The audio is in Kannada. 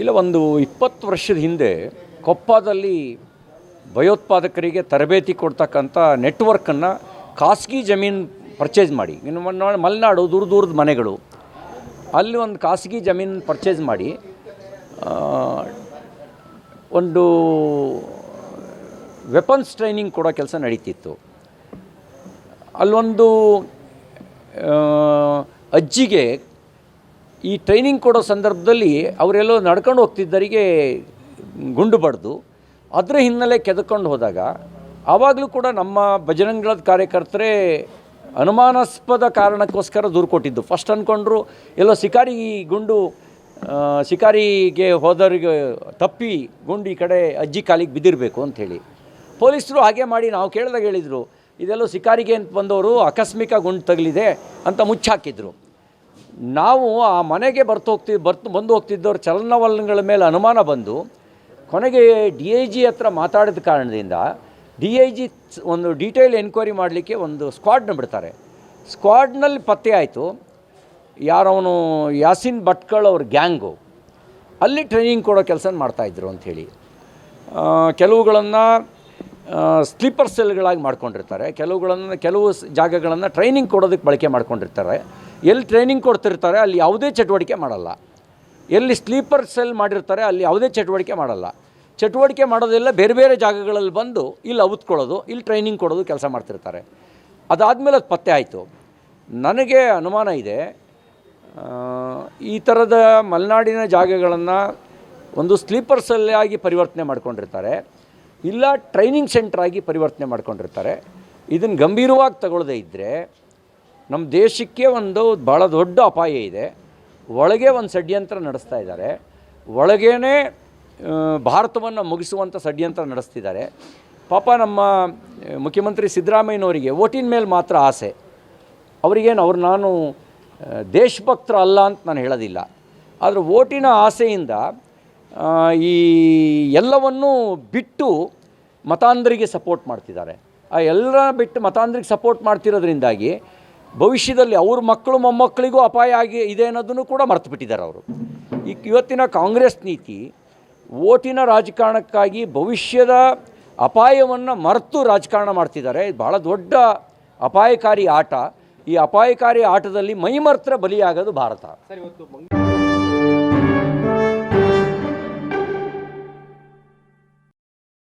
ಇಲ್ಲ, ಒಂದು ಇಪ್ಪತ್ತು ವರ್ಷದ ಹಿಂದೆ ಕೊಪ್ಪದಲ್ಲಿ ಭಯೋತ್ಪಾದಕರಿಗೆ ತರಬೇತಿ ಕೊಡ್ತಕ್ಕಂಥ ನೆಟ್ವರ್ಕನ್ನು ಖಾಸಗಿ ಜಮೀನು ಪರ್ಚೇಸ್ ಮಾಡಿ. ಇನ್ನು ಮಲೆನಾಡು ದೂರ ದೂರದ ಮನೆಗಳು. ಅಲ್ಲಿ ಒಂದು ಖಾಸಗಿ ಜಮೀನು ಪರ್ಚೇಸ್ ಮಾಡಿ ಒಂದು ವೆಪನ್ಸ್ ಟ್ರೈನಿಂಗ್ ಕೊಡೋ ಕೆಲಸ ನಡೀತಿತ್ತು. ಅಲ್ಲೊಂದು ಅಜ್ಜಿಗೆ ಈ ಟ್ರೈನಿಂಗ್ ಕೊಡೋ ಸಂದರ್ಭದಲ್ಲಿ ಅವರೆಲ್ಲೋ ನಡ್ಕೊಂಡು ಹೋಗ್ತಿದ್ದರಿಗೆ ಗುಂಡು ಬಡ್ದು, ಅದರ ಹಿನ್ನೆಲೆ ಕೆದಕೊಂಡು ಹೋದಾಗ ಆವಾಗಲೂ ಕೂಡ ನಮ್ಮ ಭಜರಂಗಳದ ಕಾರ್ಯಕರ್ತರೇ ಅನುಮಾನಾಸ್ಪದ ಕಾರಣಕ್ಕೋಸ್ಕರ ದೂರು ಕೊಟ್ಟಿದ್ದು. ಫಸ್ಟ್ ಅಂದ್ಕೊಂಡ್ರು ಎಲ್ಲೋ ಶಿಕಾರಿ ಗುಂಡು ಶಿಕಾರಿಗೆ ಹೋದವರಿಗೆ ತಪ್ಪಿ ಗುಂಡು ಈ ಕಡೆ ಅಜ್ಜಿ ಕಾಲಿಗೆ ಬಿದ್ದಿರಬೇಕು ಅಂಥೇಳಿ ಪೊಲೀಸರು ಹಾಗೆ ಮಾಡಿ ನಾವು ಕೇಳಿದಾಗ ಹೇಳಿದರು, ಇದೆಲ್ಲೋ ಶಿಕಾರಿಗೆ ಅಂತ ಬಂದವರು ಆಕಸ್ಮಿಕ ಗುಂಡು ತಗಲಿದೆ ಅಂತ ಮುಚ್ಚಾಕಿದ್ರು. ನಾವು ಆ ಮನೆಗೆ ಬರ್ತೋಗ್ತಿ ಬರ್ತು, ಬಂದು ಹೋಗ್ತಿದ್ದವ್ರ ಚಲನವಲನಗಳ ಮೇಲೆ ಅನುಮಾನ ಬಂದು, ಕೊನೆಗೆ ಡಿ ಐ ಜಿ ಹತ್ರ ಮಾತಾಡಿದ ಕಾರಣದಿಂದ ಡಿ ಐ ಜಿ ಒಂದು ಡೀಟೇಲ್ ಎನ್ಕ್ವೈರಿ ಮಾಡಲಿಕ್ಕೆ ಒಂದು ಸ್ಕ್ವಾಡ್ನ ಬಿಡ್ತಾರೆ. ಸ್ಕ್ವಾಡ್ನಲ್ಲಿ ಪತ್ತೆ ಆಯಿತು, ಯಾರವನು ಯಾಸಿನ್ ಭಟ್ಕಳ್ ಅವ್ರ ಗ್ಯಾಂಗು, ಅಲ್ಲಿ ಟ್ರೈನಿಂಗ್ ಕೊಡೋ ಕೆಲಸ ಮಾಡ್ತಾಯಿದ್ರು ಅಂಥೇಳಿ. ಕೆಲವುಗಳನ್ನು ಸ್ಲೀಪರ್ ಸೆಲ್ಗಳಾಗಿ ಮಾಡ್ಕೊಂಡಿರ್ತಾರೆ. ಕೆಲವುಗಳನ್ನು, ಕೆಲವು ಜಾಗಗಳನ್ನು ಟ್ರೈನಿಂಗ್ ಕೊಡೋದಕ್ಕೆ ಬಳಕೆ ಮಾಡ್ಕೊಂಡಿರ್ತಾರೆ. ಎಲ್ಲಿ ಟ್ರೈನಿಂಗ್ ಕೊಡ್ತಿರ್ತಾರೆ, ಅಲ್ಲಿ ಯಾವುದೇ ಚಟುವಟಿಕೆ ಮಾಡಲ್ಲ. ಎಲ್ಲಿ ಸ್ಲೀಪರ್ ಸೆಲ್ ಮಾಡಿರ್ತಾರೆ, ಅಲ್ಲಿ ಯಾವುದೇ ಚಟುವಟಿಕೆ ಮಾಡಲ್ಲ. ಚಟುವಟಿಕೆ ಮಾಡೋದೆಲ್ಲ ಬೇರೆ ಬೇರೆ ಜಾಗಗಳಲ್ಲಿ ಬಂದು ಇಲ್ಲಿ ಅವತ್ಕೊಳ್ಳೋದು, ಇಲ್ಲಿ ಟ್ರೈನಿಂಗ್ ಕೊಡೋದು ಕೆಲಸ ಮಾಡ್ತಿರ್ತಾರೆ. ಅದಾದಮೇಲೆ ಅದು ಪತ್ತೆ ಆಯಿತು. ನನಗೆ ಅನುಮಾನ ಇದೆ ಈ ಥರದ ಮಲೆನಾಡಿನ ಜಾಗಗಳನ್ನು ಒಂದು ಸ್ಲೀಪರ್ ಸೆಲ್ ಆಗಿ ಪರಿವರ್ತನೆ ಮಾಡ್ಕೊಂಡಿರ್ತಾರೆ. ಇಲ್ಲ ಟ್ರೈನಿಂಗ್ ಸೆಂಟರ್ ಆಗಿ ಪರಿವರ್ತನೆ ಮಾಡ್ಕೊಂಡಿರ್ತಾರೆ. ಇದನ್ನು ಗಂಭೀರವಾಗಿ ತಗೊಳ್ಳದೇ ಇದ್ದರೆ ನಮ್ಮ ದೇಶಕ್ಕೆ ಒಂದು ಭಾಳ ದೊಡ್ಡ ಅಪಾಯ ಇದೆ. ಒಳಗೆ ಒಂದು ಷಡ್ಯಂತ್ರ ನಡೆಸ್ತಾ ಇದ್ದಾರೆ. ಒಳಗೇ ಭಾರತವನ್ನು ಮುಗಿಸುವಂಥ ಷಡ್ಯಂತ್ರ ನಡೆಸ್ತಿದ್ದಾರೆ. ಪಾಪ ನಮ್ಮ ಮುಖ್ಯಮಂತ್ರಿ ಸಿದ್ದರಾಮಯ್ಯನವರಿಗೆ ಓಟಿನ ಮೇಲೆ ಮಾತ್ರ ಆಸೆ. ಅವರಿಗೇನು ಅವ್ರು ನಾನು ದೇಶಭಕ್ತರು ಅಲ್ಲ ಅಂತ ನಾನು ಹೇಳೋದಿಲ್ಲ. ಆದರೆ ಓಟಿನ ಆಸೆಯಿಂದ ಈ ಎಲ್ಲವನ್ನೂ ಬಿಟ್ಟು ಮತಾಂಧರಿಗೆ ಸಪೋರ್ಟ್ ಮಾಡ್ತಿದ್ದಾರೆ. ಆ ಎಲ್ಲರ ಬಿಟ್ಟು ಮತಾಂಧರಿಗೆ ಸಪೋರ್ಟ್ ಮಾಡ್ತಿರೋದ್ರಿಂದಾಗಿ ಭವಿಷ್ಯದಲ್ಲಿ ಅವ್ರ ಮಕ್ಕಳು ಮೊಮ್ಮಕ್ಕಳಿಗೂ ಅಪಾಯ ಆಗಿ ಇದೆ ಅನ್ನೋದನ್ನು ಕೂಡ ಮರೆತು ಬಿಟ್ಟಿದ್ದಾರೆ ಅವರು. ಈ ಇವತ್ತಿನ ಕಾಂಗ್ರೆಸ್ ನೀತಿ ಓಟಿನ ರಾಜಕಾರಣಕ್ಕಾಗಿ ಭವಿಷ್ಯದ ಅಪಾಯವನ್ನು ಮರೆತು ರಾಜಕಾರಣ ಮಾಡ್ತಿದ್ದಾರೆ. ಭಾಳ ದೊಡ್ಡ ಅಪಾಯಕಾರಿ ಆಟ. ಈ ಅಪಾಯಕಾರಿ ಆಟದಲ್ಲಿ ಮೈಮರ್ತ್ರ ಬಲಿಯಾಗೋದು ಭಾರತ.